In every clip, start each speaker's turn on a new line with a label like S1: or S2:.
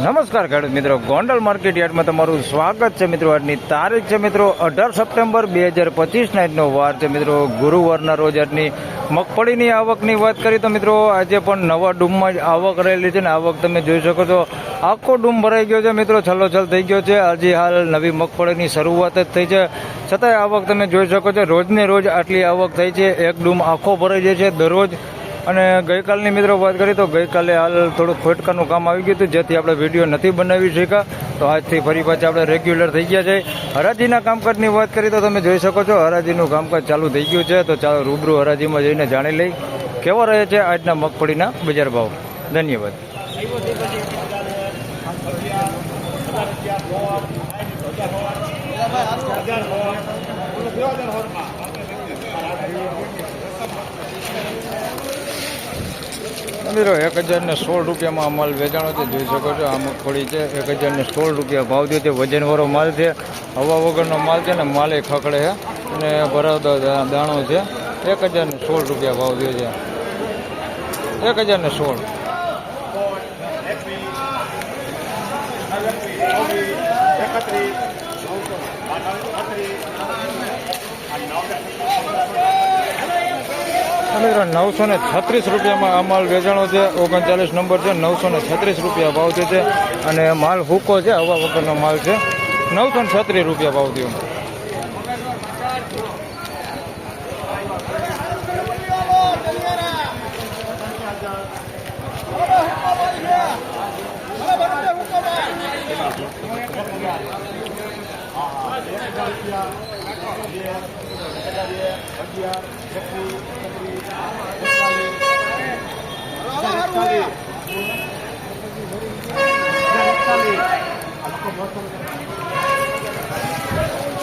S1: નમસ્કાર ખેડૂત મિત્રો. ગોંડલ માર્કેટ યાર્ડમાં તમારું સ્વાગત છે મિત્રો. આજની તારીખ છે મિત્રો અઢાર સપ્ટેમ્બર બે હજાર પચીસ આજનો વાર છે મિત્રો. ગુરુવારના રોજ આજની મગફળીની આવકની વાત કરીએ તો મિત્રો, આજે પણ નવા ડૂમમાં જ આવક રહેલી છે ને આવક તમે જોઈ શકો છો. આખો ડૂમ ભરાઈ ગયો છે મિત્રો. છલોછલ થઈ ગયો છે. હજી હાલ નવી મગફળીની શરૂઆત જ થઈ છે. છતાંય આવક તમે જોઈ શકો છો. રોજને રોજ આટલી આવક થઈ છે. એક ડૂમ આખો ભરાઈ જાય છે. દરરોજ અને ગઈકાલની મિત્રો વાત કરીએ તો ગઈકાલે હાલ થોડું ખોટકાનું કામ આવી ગયું હતું, જેથી આપણે વીડિયો નથી બનાવી શક્યા. તો આજથી ફરી પાછા આપણે રેગ્યુલર થઈ ગયા છે. હરાજીના કામકાજની વાત કરીએ તો તમે જોઈ શકો છો, હરાજીનું કામકાજ ચાલુ થઈ ગયું છે. તો ચાલો રૂબરૂ હરાજીમાં જઈને જાણી લઈ કેવો રહે છે આજના મગફળીના બજાર ભાવ? ધન્યવાદ. મિત્રો, એક હજાર ને સોળ રૂપિયામાં આ માલ વેચાણો છે, જોઈ શકો છો આ મગફળી છે. એક હજાર ને સોળ રૂપિયા ભાવ થયો છે, વજનવાળો માલ છે. હવા વગરનો માલ છે ને, માલે ખકડે છે. અને ભરાવતો દાણો છે. એક હજાર ને સોળ રૂપિયા ભાવ થયો છે. એક હજાર ને સોળ. મિત્રો નવસો ને છત્રીસ રૂપિયામાં આ માલ વેચાણો છે. ઓગણચાલીસ નંબર છે. નવસો ને છત્રીસ રૂપિયા ભાવ છે અને માલ હુકો છે. હવા વગરનો માલ છે. નવસો ને છત્રીસ રૂપિયા ભાવ થયો.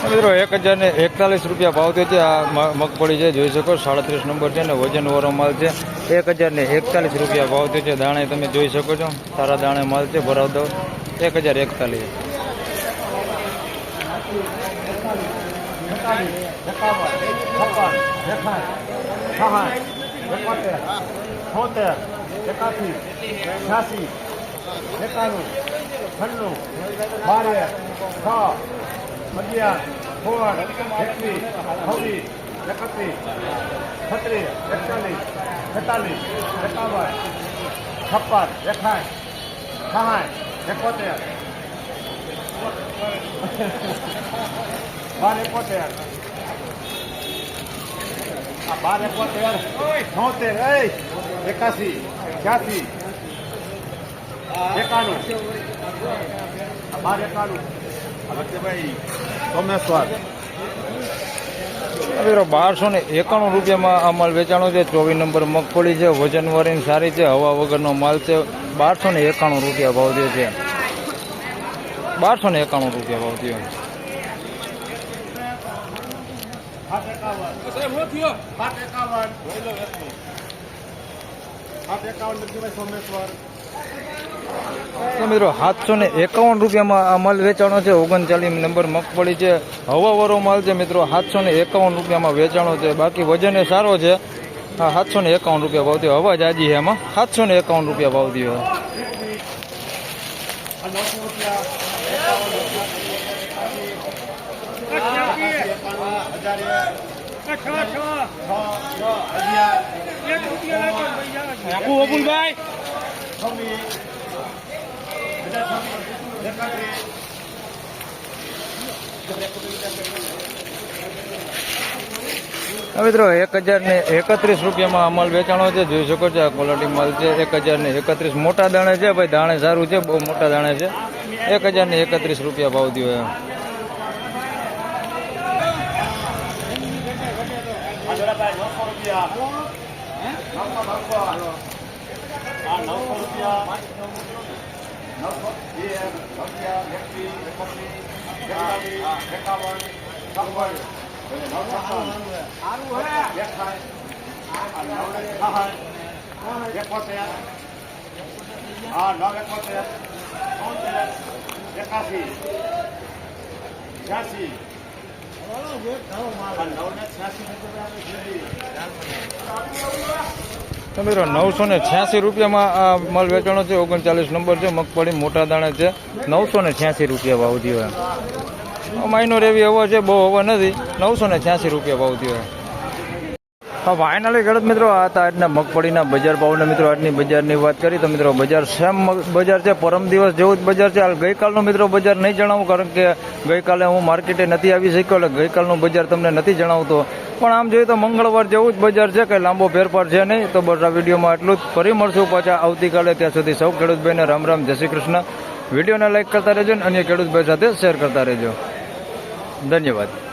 S1: મિત્રો એક હજાર ને એકતાલીસ રૂપિયા ભાવ થયો છે આ મગફળી છે જોઈ શકો સાડત્રીસ નંબર છે ને વજનવાળો માલ છે એક હજાર ને એકતાલીસ રૂપિયા ભાવ થયો છે દાણે તમે જોઈ શકો છો સારા દાણે માલ છે ભરાવ દો એક હજાર એકતાલીસ
S2: અગિયાર સોળ એકવીસ, છવ્વીસ, એકત્રીસ, છત્રીસ, એકતાલીસ, છેતાલીસ, એકાવન, છપ્પન, એકાઠ સાઠ એકોતેર. બાર એકોતેર. આ બાર એકોતેર છોતેર એકાસી છ્યાસી એકાણું. બાર એકાણું. ભાઈ સોમેશ્વર
S1: મિત્રો બારસો ને એકાણું રૂપિયામાં આ માલ વેચાણો છે. ચોવીસ નંબર મગફળી છે, વજન વરીને સારી છે, હવા વગરનો માલ છે. બારસો ને એકાણું રૂપિયા ભાવ દે છે. બારસો ને એકાણું રૂપિયા ભાવ થયો.
S2: સોમેશ્વર.
S1: મિત્રો સાતસો ને એકાવન રૂપિયામાં આ માલ વેચાણો છે ઓગણચાલીસ નંબર મગફળી છે હવાવાળો માલ છે મિત્રો સાતસો ને એકાવન રૂપિયામાં વેચાણો છે બાકી વજન એ સારો છે. હા સાતસો ને એકાવન રૂપિયા ભાવ થયો હવા જાજી છે એમાં. સાતસો ને એકાવન રૂપિયા ભાવ થયો
S2: આ
S1: મિત્રો એક હજાર ને એકત્રીસ રૂપિયામાં આ માલ વેચાણો છે, જોઈ શકો છો, આ ક્વોલિટી માલ છે. એક હજાર ને એકત્રીસ મોટા દાણે છે, ભાઈ, દાણે સારું છે, બહુ મોટા દાણે છે. એક હજાર ને એકત્રીસ રૂપિયા ભાવ થયો એમ.
S2: રૂપિયા એકોતેર આ નવ એકોતેર એકાસી. છ્યાસી નવ ને છ્યાસી
S1: તો મિત્રો નવસો ને છ્યાસી રૂપિયામાં, આ માલ વેચાણો છે, ઓગણચાલીસ નંબર છે, મગફળી મોટા દાણા છે, નવસો ને છ્યાસી રૂપિયા ભાવ થયો માઇનોર એવી હવા છે, બહુ હવા નથી, નવસો ને છ્યાસી રૂપિયા ભાવ થયો ફાઇનલી ખેડૂત મિત્રો, આ હતા આજના મગફળીના બજાર ભાવના મિત્રો, આજની બજારની વાત કરી તો મિત્રો, બજાર સેમ બજાર છે, પરમ દિવસ જેવું જ બજાર છે. હાલ ગઈકાલનું મિત્રો બજાર નહીં જણાવું, કારણ કે ગઈકાલે હું માર્કેટે નથી આવી શક્યો, એટલે ગઈકાલનું બજાર તમને નથી જણાવતો. પણ આમ જોઈએ તો મંગળવાર જેવું જ બજાર છે, કંઈ લાંબો ફેરફાર છે નહીં. તો આ વિડીયોમાં એટલું જ. ફરી મળશું પાછા આવતીકાલે. ત્યાં સુધી સૌ ખેડૂતભાઈને રામ રામ, જય શ્રી કૃષ્ણ. વિડીયોને લાઇક કરતા રહેજો અને અન્ય ખેડૂતભાઈ સાથે શેર કરતા રહેજો. ધન્યવાદ.